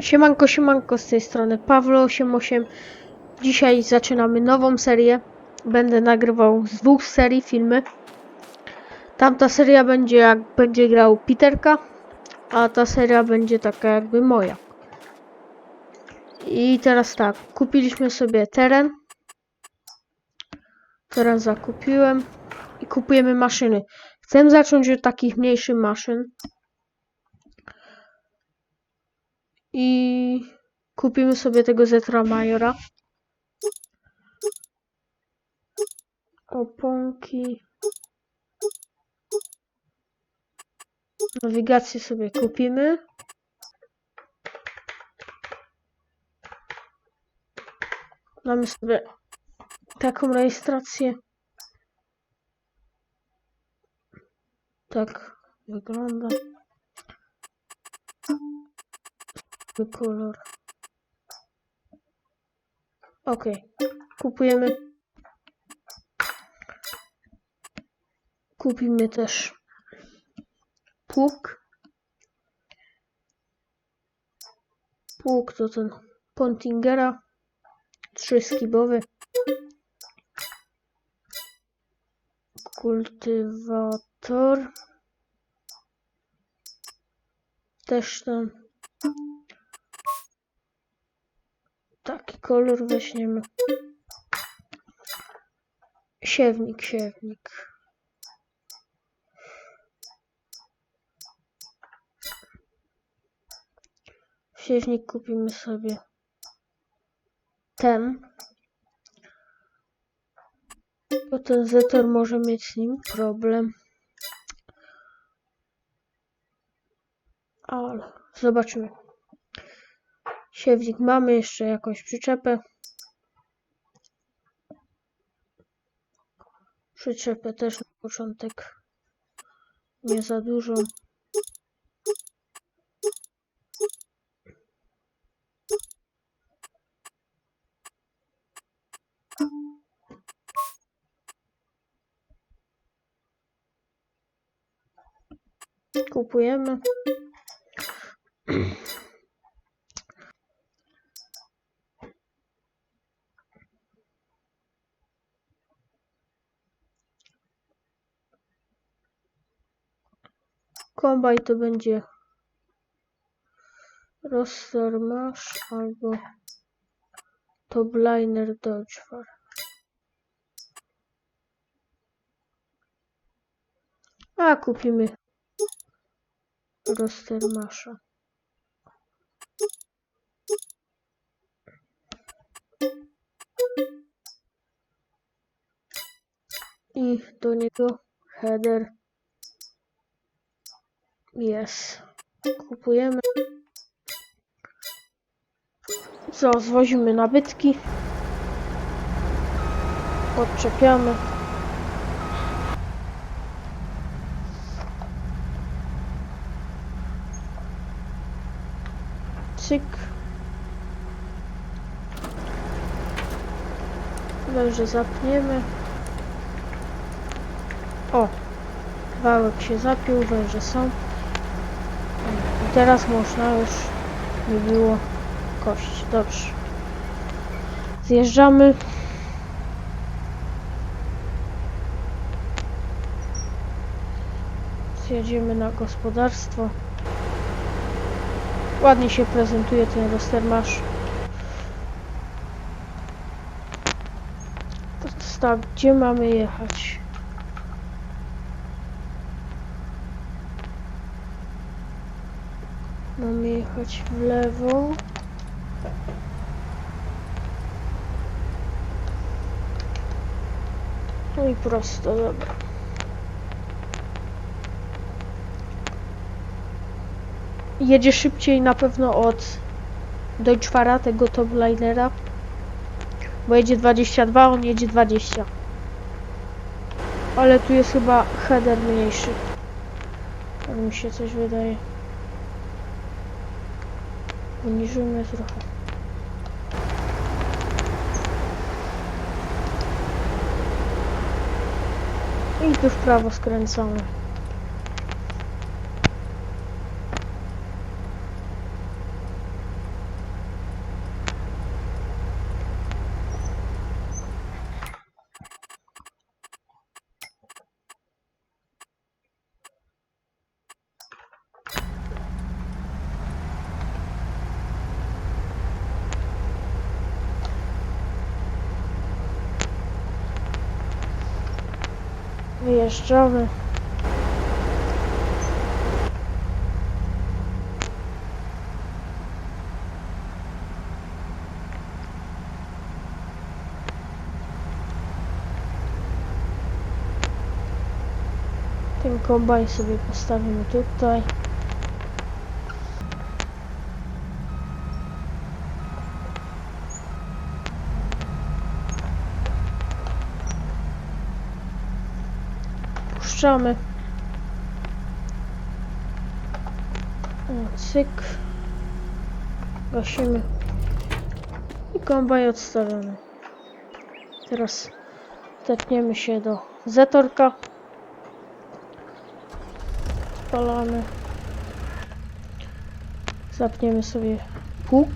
Siemanko, siemanko z tej strony Pawlo88. Dzisiaj zaczynamy nową serię. Będę nagrywał z dwóch serii filmy. Tamta seria będzie jak będzie grał Peterka, a ta seria będzie taka jakby moja. I teraz tak, kupiliśmy sobie teren. Teren zakupiłem i kupujemy maszyny. Chcę zacząć od takich mniejszych maszyn. I kupimy sobie tego Zetra Majora. Oponki. Nawigację sobie kupimy. Mamy sobie taką rejestrację. Tak wygląda. Kolor. Ok, kupujemy. Kupimy też pług. Pług to ten Pontingera. Trzyskibowy. Kultywator. Też ten kolor weźmiemy. Siewnik, siewnik. Siewnik kupimy sobie ten. Bo ten zetor może mieć z nim problem. Ale zobaczymy. Siewnik mamy jeszcze jakąś przyczepę. Przyczepę też na początek nie za dużo. Kupujemy. Kombaj to będzie Roster Masz albo Topliner Dodgefar. A kupimy Roster Masza. I do niego header jest. Kupujemy. Co, zwozimy nabytki. Podczepiamy. Cyk. Dobrze, zapniemy. O, Wałek się zapił, węże są. Teraz można już nie było kość. Dobrze. Zjeżdżamy. Zjedziemy na gospodarstwo. Ładnie się prezentuje ten rostermasz. Teraz tak, gdzie mamy jechać? W lewo. No i prosto, dobra. Jedzie szybciej na pewno od Deutschfara, tego toplinera. Bo jedzie 22, on jedzie 20. Ale tu jest chyba header mniejszy. Tak mi się coś wydaje. Poniżymy trochę. I tu w prawo skręcamy. Wjeżdżamy. Ten kombajn sobie postawimy tutaj. Puszczamy. O, cyk. Gasimy. I kombajn odstawiony. Teraz tepniemy się do Zetorka. Spalamy. Zapniemy sobie pług.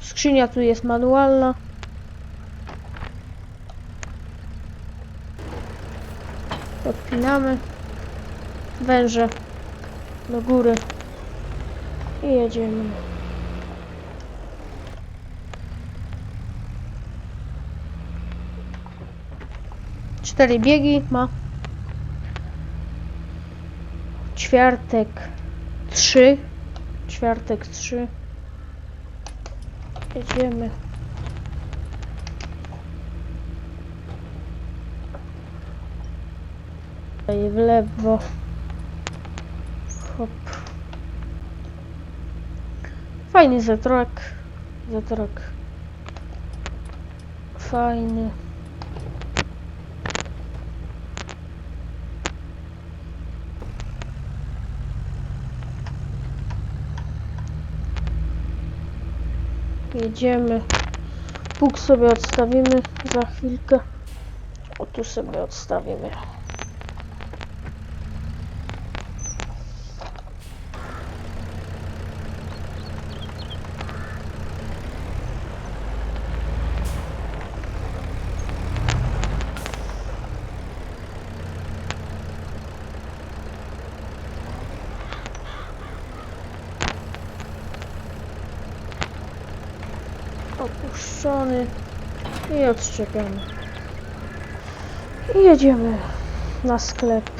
Skrzynia tu jest manualna. Podpinamy węże do góry i jedziemy. Cztery biegi ma. Ćwiartek trzy. Ćwiartek trzy. Jedziemy. Tutaj w lewo. Hop. Fajny zatrok. Zatrok. Fajny. Jedziemy. Pług sobie odstawimy za chwilkę. O tu sobie odstawimy. Opuszczony i odszczepiony. I jedziemy na sklep.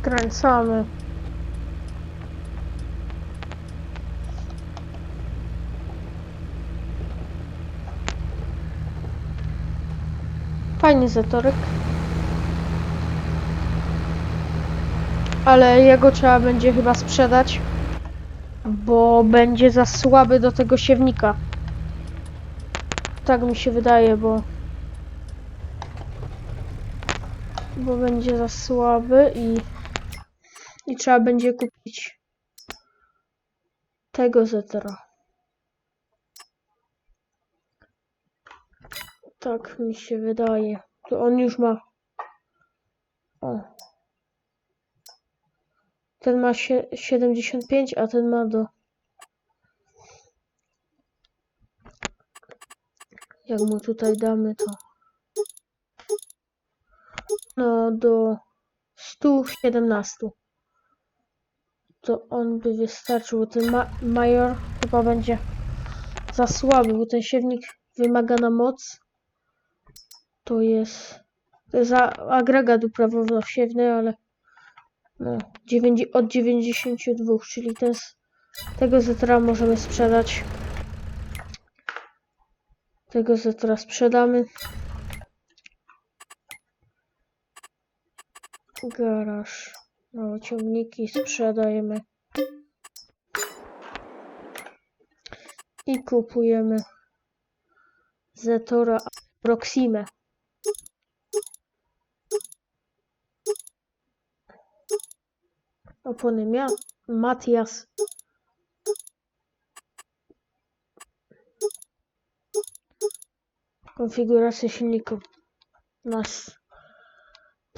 Skręcamy. Fajny zatorek. Ale jego trzeba będzie chyba sprzedać, bo będzie za słaby do tego siewnika. Tak mi się wydaje, bo bo będzie za słaby i i trzeba będzie kupić tego Zetra. Tak mi się wydaje. To on już ma. O. Ten ma sie 75, a ten ma do. Jak mu tutaj damy to. No do 117 to on by wystarczył, ten ma major chyba będzie za słaby, bo ten siewnik wymaga na moc. To jest, to jest agregat uprawowno-siewny, ale no, dziewięć- od 92, czyli ten, z- tego zetra możemy sprzedać. Tego zetra sprzedamy. Garaż. No, ciągniki sprzedajemy. I kupujemy Zetora Proximę. Opony Mia Matias. konfigurację silnika. Nas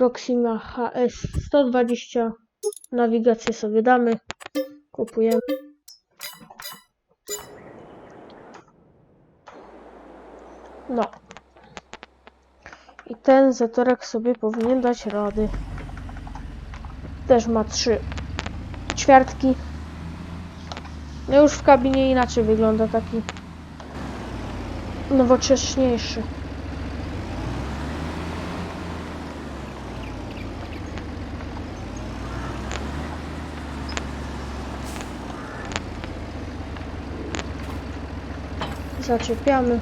Proxima HS 120. Nawigację sobie damy. Kupujemy. No. I ten zatorek sobie powinien dać rady. Też ma trzy ćwiartki. No już w kabinie inaczej wygląda taki nowocześniejszy. Zaczepiamy.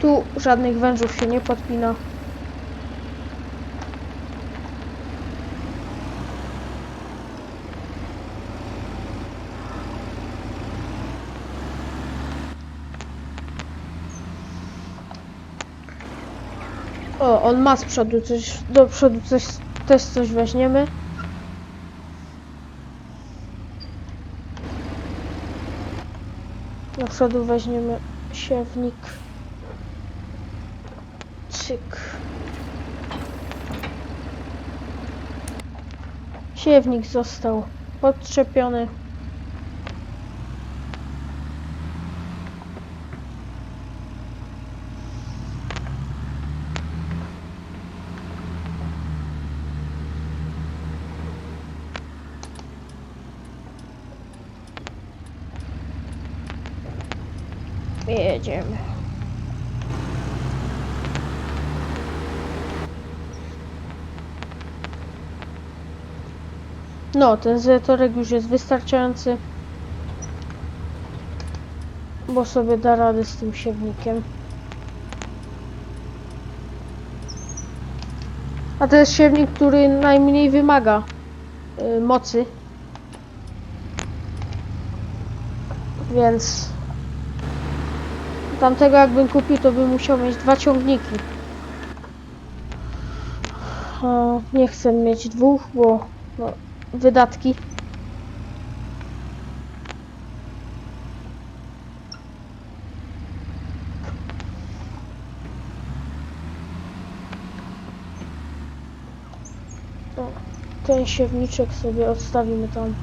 Tu żadnych wężów się nie podpina. O, on ma z przodu coś, do przodu coś, też coś weźmiemy. Do przodu weźmiemy siewnik. Cyk. Siewnik został podczepiony. Jedziemy. No, ten zetorek już jest wystarczający. Bo sobie da radę z tym siewnikiem. A to jest siewnik, który najmniej wymaga y, mocy. Więc tamtego jakbym kupił, to bym musiał mieć dwa ciągniki. A, nie chcę mieć dwóch, bo no, wydatki. Ten siewniczek sobie odstawimy tam.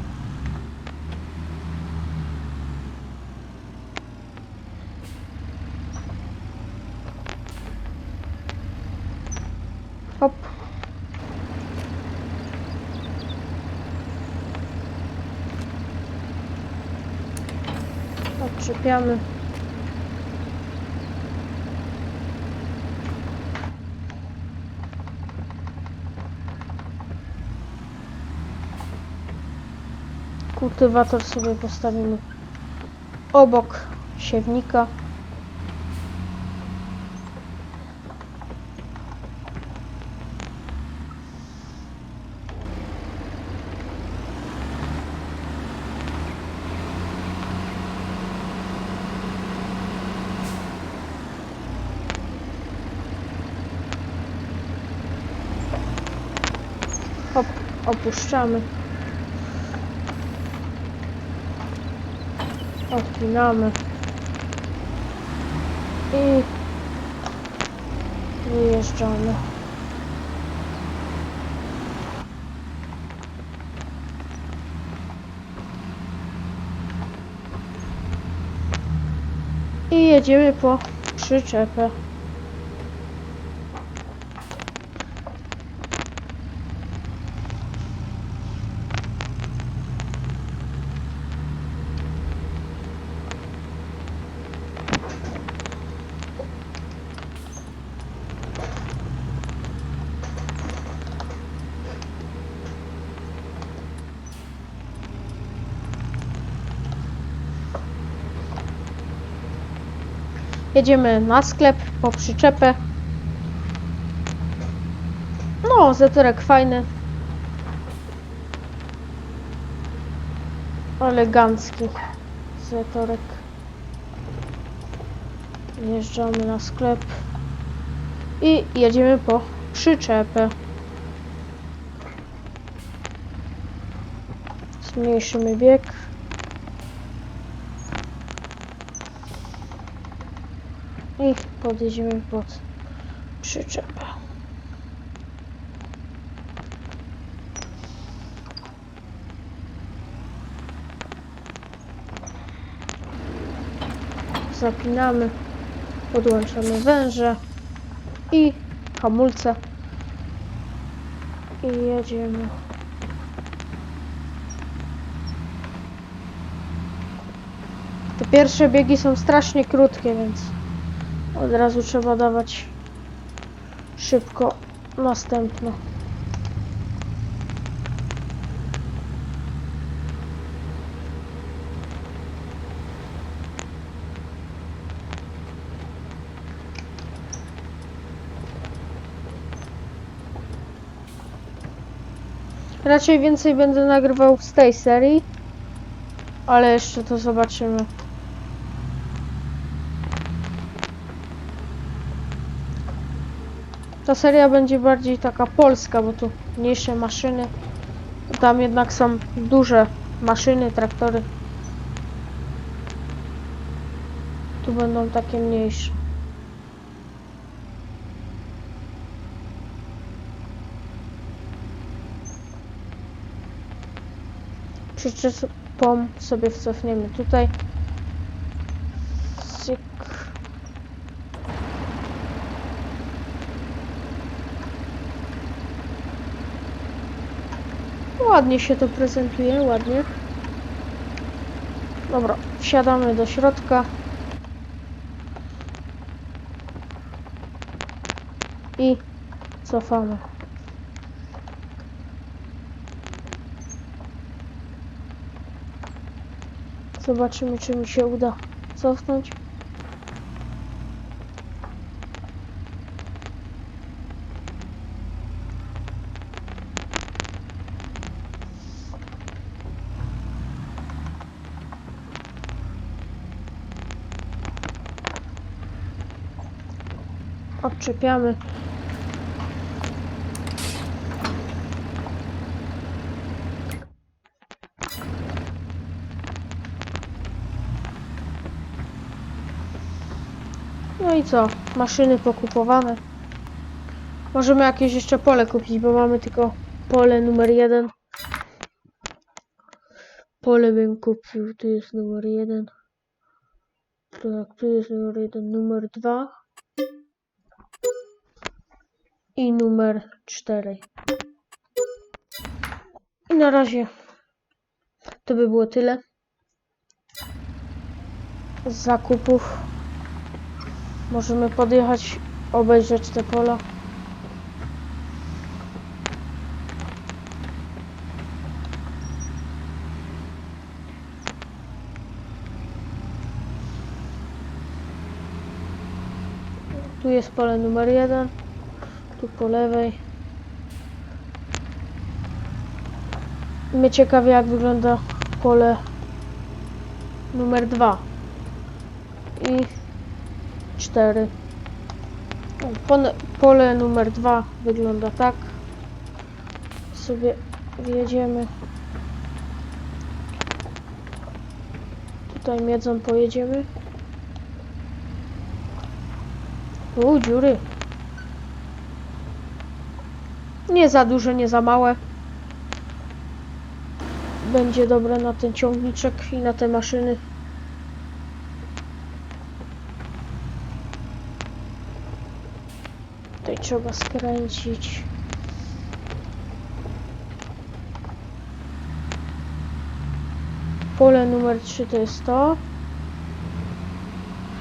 Odczepiamy. Kultywator sobie postawimy obok siewnika. Hop, opuszczamy. Odpinamy. I wyjeżdżamy. I jedziemy po przyczepę. Jedziemy na sklep po przyczepę. No, zetorek fajny. Elegancki zetorek. Wjeżdżamy na sklep. I jedziemy po przyczepę. Zmniejszymy bieg. I podjedziemy pod przyczepę. Zapinamy, podłączamy węże i hamulce i jedziemy. Te pierwsze biegi są strasznie krótkie, więc od razu trzeba dawać szybko następne. Raczej więcej będę nagrywał z tej serii, ale jeszcze to zobaczymy. Ta seria będzie bardziej taka polska, bo tu mniejsze maszyny. Tam jednak są duże maszyny, traktory. Tu będą takie mniejsze. Przyczepą sobie wcofniemy tutaj. Cyk. Ładnie się to prezentuje, ładnie. Dobra, wsiadamy do środka. I cofamy. Zobaczymy, czy mi się uda cofnąć. Odczepiamy. No i co? Maszyny pokupowane. Możemy jakieś jeszcze pole kupić, bo mamy tylko pole numer jeden. Pole bym kupił. Tu jest numer jeden. Tak, tu jest numer jeden, numer dwa. I numer cztery. I na razie to by było tyle z zakupów. Możemy podjechać, obejrzeć te pola. Tu jest pole numer jeden, tu po lewej. Mnie ciekawi jak wygląda pole numer dwa. I 4. Pole, pole numer 2 wygląda tak. Sobie wjedziemy. Tutaj miedzą pojedziemy. U, dziury. Nie za duże, nie za małe. Będzie dobre na ten ciągniczek i na te maszyny. Tutaj trzeba skręcić. Pole numer 3 to jest to.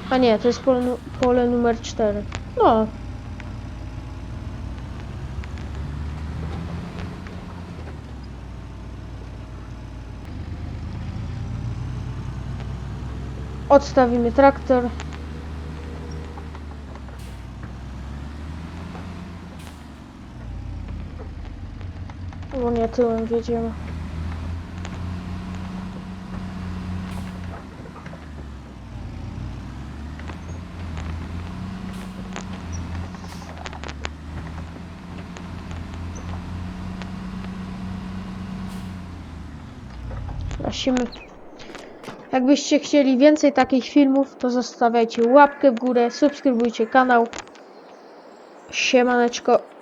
A nie, to jest pole, pole numer 4. No. Odstawimy traktor. Bo nie tyłem wiedziemy. Gasimy Jakbyście chcieli więcej takich filmów, to zostawiajcie łapkę w górę, subskrybujcie kanał. Siemaneczko.